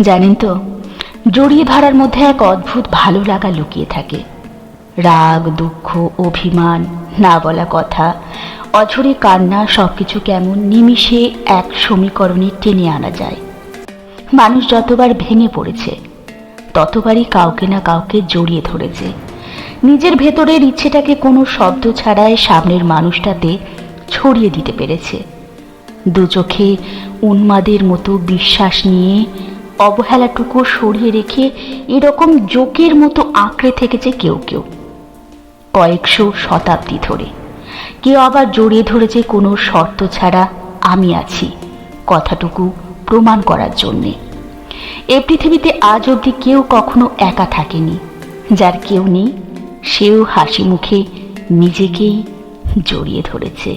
জানেন তো, জড়িয়ে ধরার মধ্যে এক অদ্ভুত ভালো লাগা লুকিয়ে থাকে। রাগ, দুঃখ, অভিমান, না বলা কথা, অঝরে কান্না সবকিছু কেমন নিমিষে এক সমীকরণে টেনে আনা যায়। মানুষ যতবার ভেঙে পড়েছে, ততবারই কাউকে না কাউকে জড়িয়ে ধরেছে। নিজের ভেতরের ইচ্ছেটাকে কোনো শব্দ ছাড়াই সামনের মানুষটাতে ছড়িয়ে দিতে পেরেছে। দু চোখে উন্মাদের মতো বিশ্বাস নিয়ে অবহেলাটুকু সরিয়ে রেখে এরকম জোকের মতো আঁকড়ে থেকেছে কেউ কেউ। কয়েকশো শতাব্দী ধরে। কেউ আবার জড়িয়ে ধরেছে কোনো শর্ত ছাড়া আমি আছি, কথাটুকু প্রমাণ করার জন্যে। এ পৃথিবীতে আজ অবধি কেউ কখনো একা থাকেনি। যার কেউ নেই, সেও হাসি মুখে নিজেকেই জড়িয়ে ধরেছে।